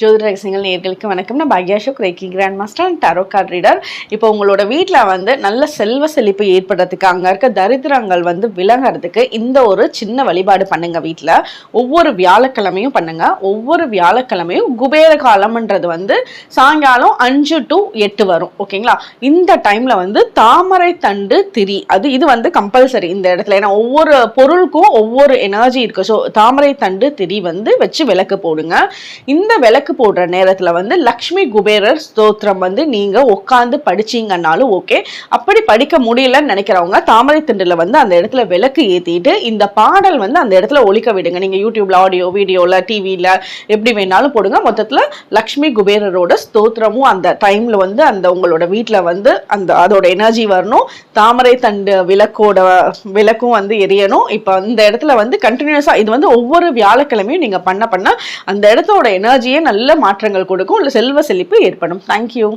ஜோதிட ரகசியங்கள் நேர்களுக்கு வணக்கம். நான் Bhagya Ashok reiki grand master and tarot card reader இப்போ உங்களோட வீட்டில் வந்து நல்ல செல்வ செழிப்பு ஏற்படுறதுக்கு அங்கே இருக்க தரித்திரங்கள் வந்து விலகிறதுக்கு இந்த ஒரு சின்ன வழிபாடு பண்ணுங்க வீட்டில் ஒவ்வொரு வியாழக்கிழமையும் பண்ணுங்க. ஒவ்வொரு வியாழக்கிழமையும் குபேர காலம்ன்றது வந்து சாயங்காலம் அஞ்சு டு எட்டு வரும். ஓகேங்களா? இந்த டைமில் வந்து தாமரை தண்டு திரி. அது இது வந்து கம்பல்சரி இந்த இடத்துல. ஏன்னா ஒவ்வொரு பொருளுக்கும் ஒவ்வொரு எனர்ஜி இருக்கு. ஸோ தாமரை தண்டு திரி வந்து வச்சு விளக்கு போடுங்க. இந்த விளக்கு போடுற நேரத்தில் வந்து லக்ஷ்மி குபேரர் ஸ்தோத்திரம் வந்து நீங்கள் உட்காந்து படிச்சீங்கன்னாலும் ஓகே அப்படி படிக்க முடியலன்னு நினைக்கிறவங்க தாமரை தண்டுல வந்து அந்த இடத்துல விளக்கு ஏத்திட்டு இந்த பாடல் வந்து அந்த இடத்துல ஒழிக்க விடுங்க. நீங்க யூடியூப்ல ஆடியோ வீடியோவில் டிவியில் எப்படி வேணாலும் போடுங்க. மொத்தத்தில் லக்ஷ்மி குபேரரோட ஸ்தோத்திரமும் அந்த டைம்ல வந்து அந்த உங்களோட வீட்டில் வந்து அந்த அதோட எனர்ஜி வரணும். தாமரை தண்டு விளக்கோட விளக்கும் வந்து எரியணும். இப்போ இந்த இடத்துல வந்து கண்டினியூஸாக இது வந்து ஒவ்வொரு வியாழக்கிழமையும் நீங்க பண்ண பண்ண அந்த இடத்தோட எனர்ஜியே நல்ல மாற்றங்கள் கொடுக்கும். இல்லை செல்வ செழிப்பு ஏற்படும். தேங்க்யூ